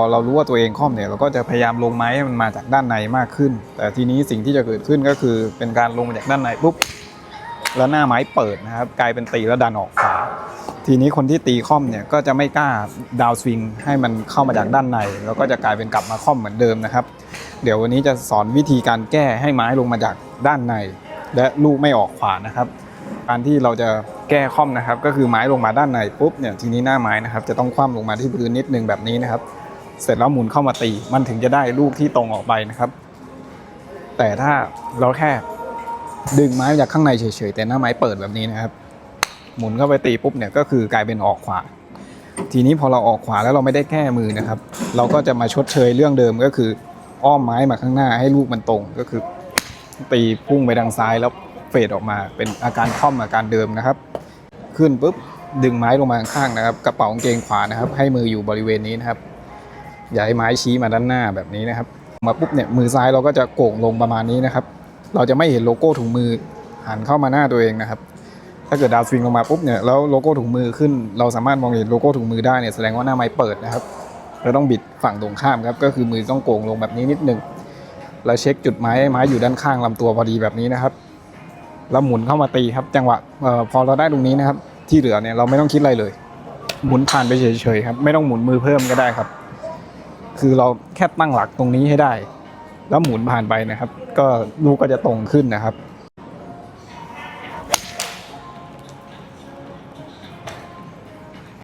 พอเรารู้ว่าตัวเองคล่อมเนี่ยเราก็จะพยายามลงไม้ให้มันมาจากด้านในมากขึ้น แต่ทีนี้สิ่งที่จะเกิดขึ้นก็คือเป็นการลงมาจากด้านในปุ๊บแล้วหน้าไม้เปิดนะครับ กลายเป็นตีแล้วดันออกขวาทีนี้คนที่ตีคล่อมเนี่ยก็จะไม่กล้าดาวสวิงให้มันเข้ามาจากด้านใน แล้วก็จะกลายเป็นกลับมาคล่อมเหมือนเดิมนะครับ เดี๋ยววันนี้จะสอนวิธีการแก้ให้ไม้ลงมาจากด้านใน และลูกไม่ออกขวานะครับ การที่เราจะแก้ค่อมนะครับ ก็คือไม้ลงมาด้านในปุ๊บเนี่ยทีนี้หน้าไม้นะครับจะต้องคว่ำลงมาที่พื้นนิดนึงแบบนี้นะครับ เสร็จแล้วหมุนเข้ามาตี มันถึงจะได้ลูกที่ตรงออกไปนะครับ แต่ถ้าเราแค่ดึงไม้จากข้างในเฉยๆ แต่หน้าไม้เปิดแบบนี้นะครับ หมุนเข้าไปตีปุ๊บเนี่ยก็คือกลายเป็นออกขวา ทีนี้พอเราออกขวาแล้วเราไม่ได้แก้มือนะครับ เราก็จะมาชดเชยเรื่องเดิมก็คือ อ้อมไม้มาข้างหน้าให้ลูกมันตรงก็คือ ตีพุ่งไปทางซ้ายแล้วเฟดออกมาเป็นอาการค่อมอาการเดิมนะครับ ขึ้นปุ๊บดึงไม้ลงมาข้างๆนะครับ กระเป๋ากางเกงขวานะครับ ให้มืออยู่บริเวณนี้นะครับ ย่าให้ไม้ชี้มาด้านหน้าแบบนี้นะครับ มาปุ๊บเนี่ยมือซ้ายเราก็จะโก่งลงประมาณนี้นะครับ เราจะไม่เห็นโลโก้ถุงมือหันเข้ามาหน้าตัวเองนะครับ ถ้าเกิดดาวสวิงลงมาปุ๊บเนี่ยแล้วโลโก้ถุงมือขึ้น เราสามารถมองเห็นโลโก้ถุงมือได้เนี่ยแสดงว่าหน้าไม้เปิดนะครับ เราต้องบิดฝั่งตรงข้ามครับก็คือมือต้องโก่งลงแบบนี้นิดนึงแล้วเช็คจุดไม้ไม้อยู่ด้านข้างลำตัวพอดีแบบนี้นะครับแล้วหมุนเข้ามาตีครับ จังหวะพอเราได้ตรงนี้นะครับ ที่เหลือเนี่ยเราไม่ต้องคิดอะไรเลย หมุนผ่านไปเฉยๆครับ ไม่ต้องหมุนมือเพิ่มก็ได้ครับ คือเราแค่ตั้งหลักตรงนี้ให้ได้ แล้วหมุนผ่านไปนะครับ ก็ลูกก็จะตรงขึ้นนะครับ